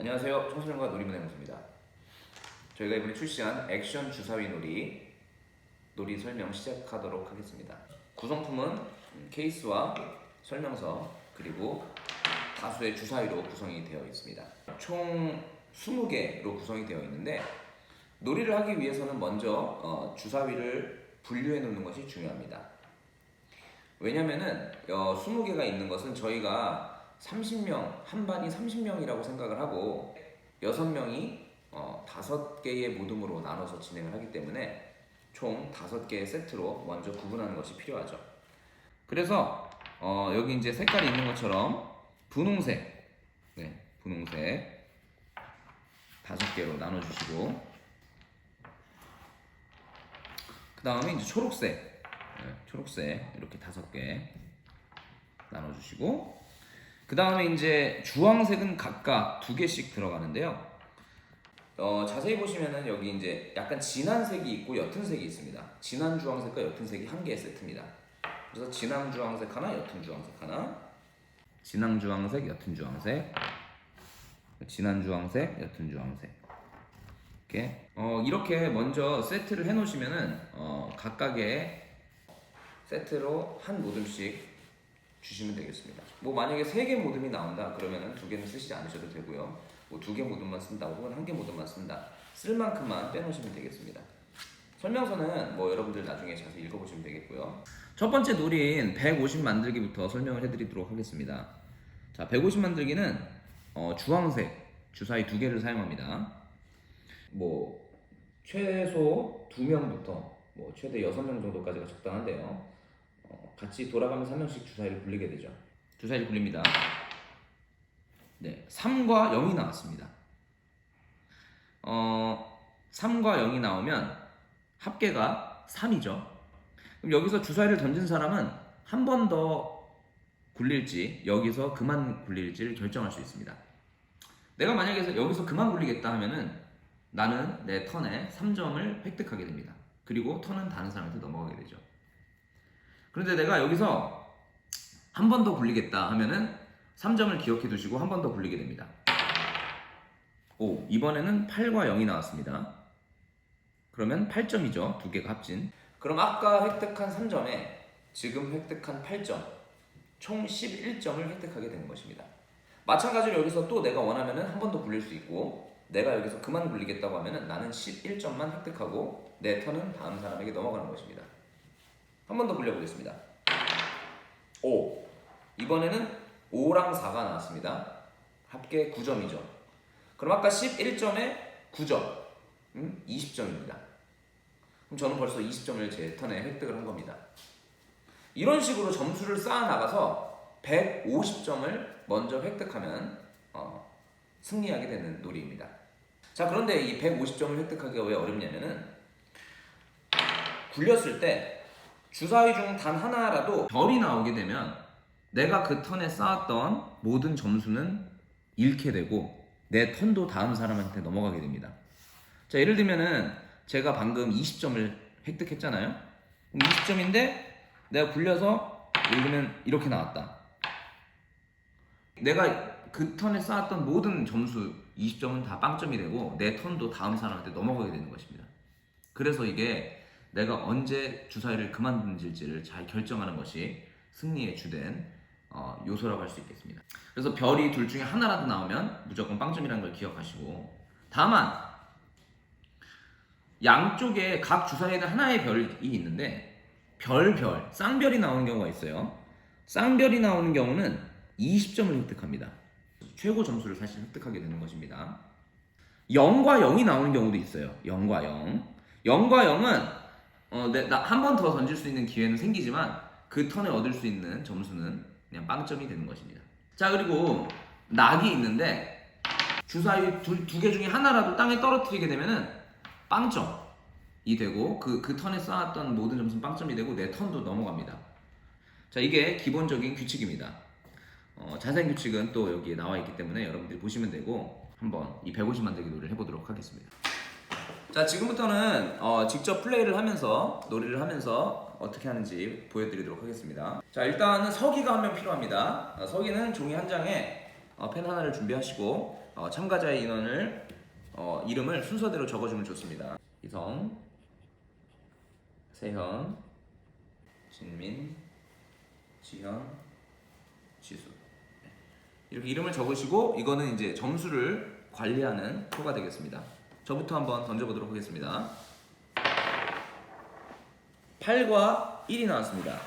안녕하세요. 청소년과 놀이문의 무입니다 저희가 이번에 출시한 액션 주사위 놀이 놀이 설명 시작하도록 하겠습니다. 구성품은 음, 케이스와 설명서 그리고 다수의 주사위로 구성이 되어 있습니다. 총 20개로 구성이 되어 있는데 놀이를 하기 위해서는 먼저 어, 주사위를 분류해 놓는 것이 중요합니다. 왜냐면은 어, 20개가 있는 것은 저희가 30명, 한 반이 30명이라고 생각을 하고 6명이 어, 5개의 모둠으로 나눠서 진행을 하기 때문에 총 5개의 세트로 먼저 구분하는 것이 필요하죠. 그래서 어, 여기 이제 색깔이 있는 것처럼 분홍색, 네, 분홍색 다섯 개로 나눠주시고 그 다음에 이제 초록색, 네, 초록색 이렇게 다섯 개 나눠주시고 그 다음에 이제 주황색은 각각 두 개씩 들어가는데요. 어, 자세히 보시면은 여기 이제 약간 진한 색이 있고 옅은 색이 있습니다. 진한 주황색과 옅은 색이 한 개의 세트입니다. 그래서 진한 주황색 하나, 옅은 주황색 하나, 진한 주황색, 옅은 주황색, 진한 주황색, 옅은 주황색. 이렇게 어, 이렇게 먼저 세트를 해놓으시면은 어, 각각의 세트로 한 모듬씩 주시면 되겠습니다. 뭐 만약에 세 개 모듬이 나온다 그러면은 두 개는 쓰시지 않으셔도 되고요. 뭐 두 개 모듬만 쓴다 혹은 한 개 모듬만 쓴다 쓸 만큼만 빼놓으시면 되겠습니다. 설명서는 뭐 여러분들 나중에 자세히 읽어보시면 되겠고요. 첫 번째 놀이인 150 만들기부터 설명을 해드리도록 하겠습니다. 자, 150 만들기는 어, 주황색 주사위 두 개를 사용합니다. 뭐 최소 두 명부터 뭐 최대 여섯 명 정도까지가 적당한데요. 어, 같이 돌아가면서 한 명씩 주사위를 굴리게 되죠. 주사위를 굴립니다. 네, 3과 0이 나왔습니다. 어, 3과 0이 나오면 합계가 3이죠. 그럼 여기서 주사위를 던진 사람은 한 번 더 굴릴지 여기서 그만 굴릴지를 결정할 수 있습니다. 내가 만약에 여기서 그만 굴리겠다 하면은 나는 내 턴에 3점을 획득하게 됩니다. 그리고 턴은 다른 사람한테 넘어가게 되죠. 그런데 내가 여기서 한 번 더 굴리겠다 하면은 3점을 기억해 두시고 한 번 더 굴리게 됩니다. 오, 이번에는 8과 0이 나왔습니다. 그러면 8점이죠. 두 개가 합친. 그럼 아까 획득한 3점에 지금 획득한 8점, 총 11점을 획득하게 되는 것입니다. 마찬가지로 여기서 또 내가 원하면은 한번 더 굴릴 수 있고 내가 여기서 그만 굴리겠다고 하면은 나는 11점만 획득하고 내 턴은 다음 사람에게 넘어가는 것입니다. 한 번더 굴려보겠습니다. 5. 이번에는 5랑 4가 나왔습니다. 합계 9점이죠. 그럼 아까 11점에 9점, 음? 20점입니다. 그럼 저는 벌써 20점을 제 턴에 획득을 한 겁니다. 이런 식으로 점수를 쌓아 나가서 150점을 먼저 획득하면 어, 승리하게 되는 놀이입니다. 자 그런데 이 150점을 획득하기가 왜 어렵냐면은 굴렸을 때 주사위 중 단 하나라도 별이 나오게 되면 내가 그 턴에 쌓았던 모든 점수는 잃게 되고 내 턴도 다음 사람한테 넘어가게 됩니다. 자 예를 들면은 제가 방금 20점을 획득했잖아요. 그럼 20점인데 내가 굴려서 예를 들면 이렇게 나왔다. 내가 그 턴에 쌓았던 모든 점수 20점은 다 빵점이 되고 내 턴도 다음 사람한테 넘어가게 되는 것입니다. 그래서 이게 내가 언제 주사위를 그만 던질지를 잘 결정하는 것이 승리의 주된 어, 요소라고 할 수 있겠습니다. 그래서 별이 둘 중에 하나라도 나오면 무조건 빵점이라는 걸 기억하시고 다만 양쪽에 각 주사위에는 하나의 별이 있는데 별별 쌍별이 나오는 경우가 있어요. 쌍별이 나오는 경우는 20점을 획득합니다. 최고 점수를 사실 획득하게 되는 것입니다. 0과 0이 나오는 경우도 있어요. 0과 0. 0과 0은 어, 한번 더 던질 수 있는 기회는 생기지만 그 턴에 얻을 수 있는 점수는 그냥 빵점이 되는 것입니다. 자 그리고 낙이 있는데 주사위 두개 중에 하나라도 땅에 떨어뜨리게 되면은 빵점이 되고 그, 그 턴에 쌓았던 모든 점수는 빵점이 되고 내 턴도 넘어갑니다. 자 이게 기본적인 규칙입니다. 어, 자세한 규칙은 또 여기에 나와 있기 때문에 여러분들이 보시면 되고 한번 이 150 만들기 놀이를 해보도록 하겠습니다. 자 지금부터는 어, 직접 플레이를 하면서 놀이를 하면서 어떻게 하는지 보여드리도록 하겠습니다. 자 일단은 서기가 한 명 필요합니다. 어, 서기는 종이 한 장에 어, 펜 하나를 준비하시고 어, 참가자의 인원을 어, 이름을 순서대로 적어주면 좋습니다. 이성, 세현, 진민, 지현, 지수. 네. 이렇게 이름을 적으시고 이거는 이제 점수를 관리하는 표가 되겠습니다. 저부터 한번 던져보도록 하겠습니다. 8과 1이 나왔습니다.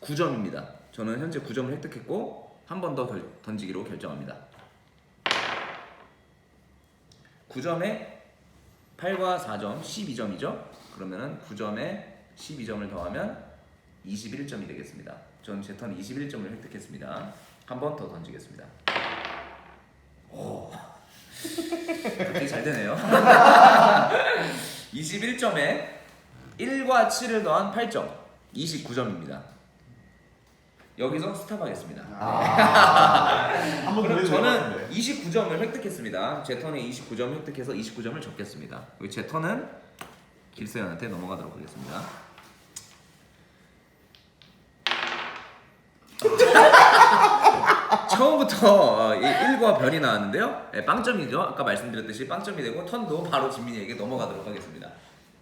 9점입니다. 저는 현재 9점을 획득했고 한 번 더 던지기로 결정합니다. 9점에 8과 4점 12점이죠. 그러면은 9점에 12점을 더하면 21점이 되겠습니다. 전제턴 21점을 획득했습니다. 한 번 더 던지겠습니다. 오, 갑자기 잘 되네요. 21점에 1과 7을 더한 8점, 29점입니다. 여기서 스탑하겠습니다. 한번 그럼 더 저는 29점을 획득했습니다. 제 턴에 29점 획득해서 29점을 적겠습니다. 제 턴은 길세연한테 넘어가도록 하겠습니다. 처음부터 1과 별이 나왔는데요. 네, 빵점이죠. 아까 말씀드렸듯이 빵점이 되고 턴도 바로 진민이에게 넘어가도록 하겠습니다.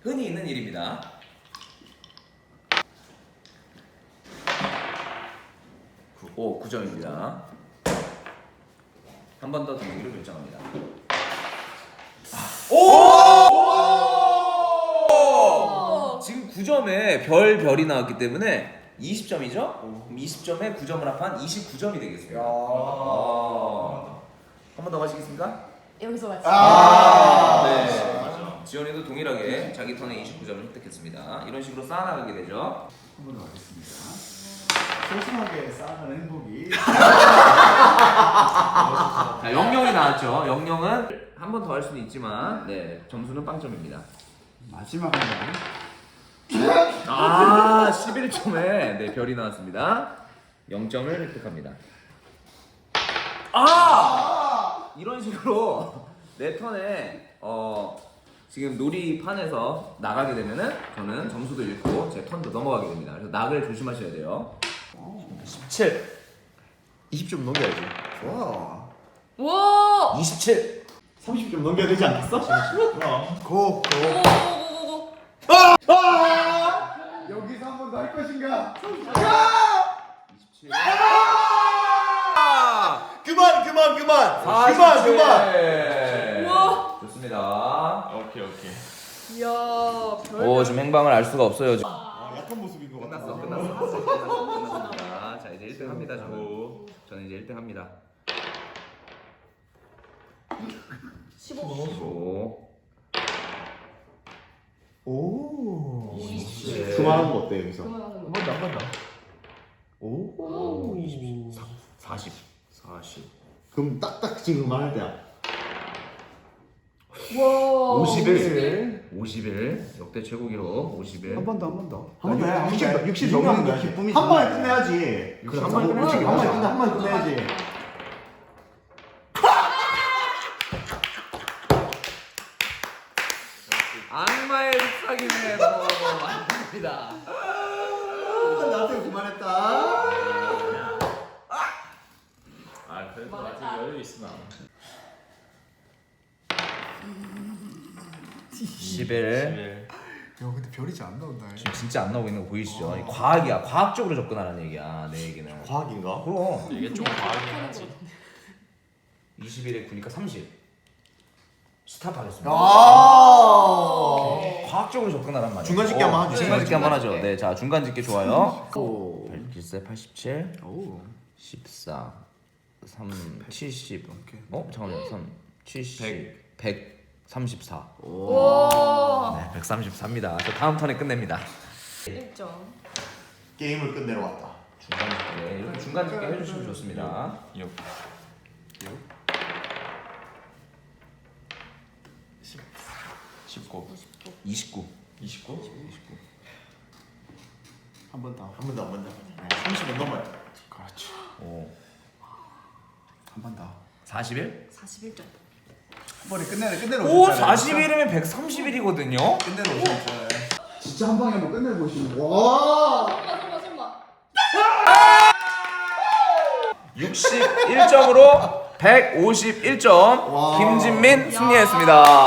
흔히 있는 일입니다. 오, 9점입니다. 한 번 더 던지기로 결정합니다. 오! 지금 9점에 별 별이 나왔기 때문에 20점이죠? 그럼 20점에 9점을 합한 29점이 되겠습니다. 아. 한번 더 가시겠습니까? 여기서 맞지. 아. 네. 지원이도 동일하게 자기 턴에 29점을 획득했습니다. 이런 식으로 쌓아나가게 되죠. 한번 더 하겠습니다. 소소하게 쌓아가는 행복이. 자, 영영이 나왔죠. 영영은 한 번 더 할 수는 있지만, 네, 점수는 빵점입니다. 마지막 한 번. 아, 11점에 네, 별이 나왔습니다. 0점을 획득합니다. 아! 이런 식으로 내 턴에 어 지금 놀이판에서 나가게 되면은 저는 점수도 잃고 제 턴도 넘어가게 됩니다. 그래서 낙을 조심하셔야 돼요. 17 20점 넘겨야지. 좋아. 오! 27 30점 넘겨야 되지 않겠어? 그럼. 고, 고. 오오오오오. 할 것인가? 27 아! 그만, 그만, 그만. 그만, 47. 그만. 우와. 좋습니다. 오케이 오케이. 이야, 별. 오 지금 행방을 알 수가 없어요. 지금. 아, 약한 모습인 것 같아. 끝났어, 끝났어, 끝났어, 끝났어, 끝났습니다. 자 이제 1등 합니다. 저는 저는 이제 1등 합니다. 15. 15 오. 27 그만한 거 어때, 여기서? 그만하는 거. 번더, 한번 더. 오. 40 40 그럼 딱딱 지금 그만할 때야. 와. 51 51 역대 최고 기록 51 한 번 더, 한 번 더. 한 번 더 해. 60, 60 60 넘는. 거야. 기쁨이 한 번에 정말. 끝내야지. 그래, 한 번에 끝내야지. 한 번에 끝내, 한 번에 끝내야지. 잎사귀네 뭐 맞습니다. 나한테 그만했다. 아 그래도 아직 여유 있으나. 11 야 근데 별이 잘안 나온다. 지금 진짜 안 나오고 있는 거 보이시죠? 이 과학이야 과학적으로 접근하라는 얘기야 내 얘기는 과학인가? 그럼 이게 좀 과하긴 하지. 21에 9니까 30 스탑하겠습니다 아. 과학적으로 접근하란 말이야. 중간 집계 한번 하죠. 중간 집계 한번 하죠. 네, 자 중간 집계 좋아요. 오. 글쎄 87, 오. 14, 3, 70. 오케이. 어 잠깐만 3, 70, 100, 134. 와. 네, 134입니다. 저 다음 턴에 끝냅니다. 1점. 게임을 끝내러 왔다. 중간 집계 이렇게 중간 집계 해주시면 좋습니다. 6. 19. 29. 29? 한 번 더. 한 번 더, 한 번 더. 30은 넘어야 돼. 그렇지. 오, 한 번 더. 41? 41점. 한 번에 끝내려 끝내려. 오, 오셨잖아요. 41이면 131이거든요. 끝내려 오셨잖아요. 진짜 한 방에 한번 끝내보시는 와. 설마, 설마, 설마. 61점으로 151점 와. 김진민 승리했습니다.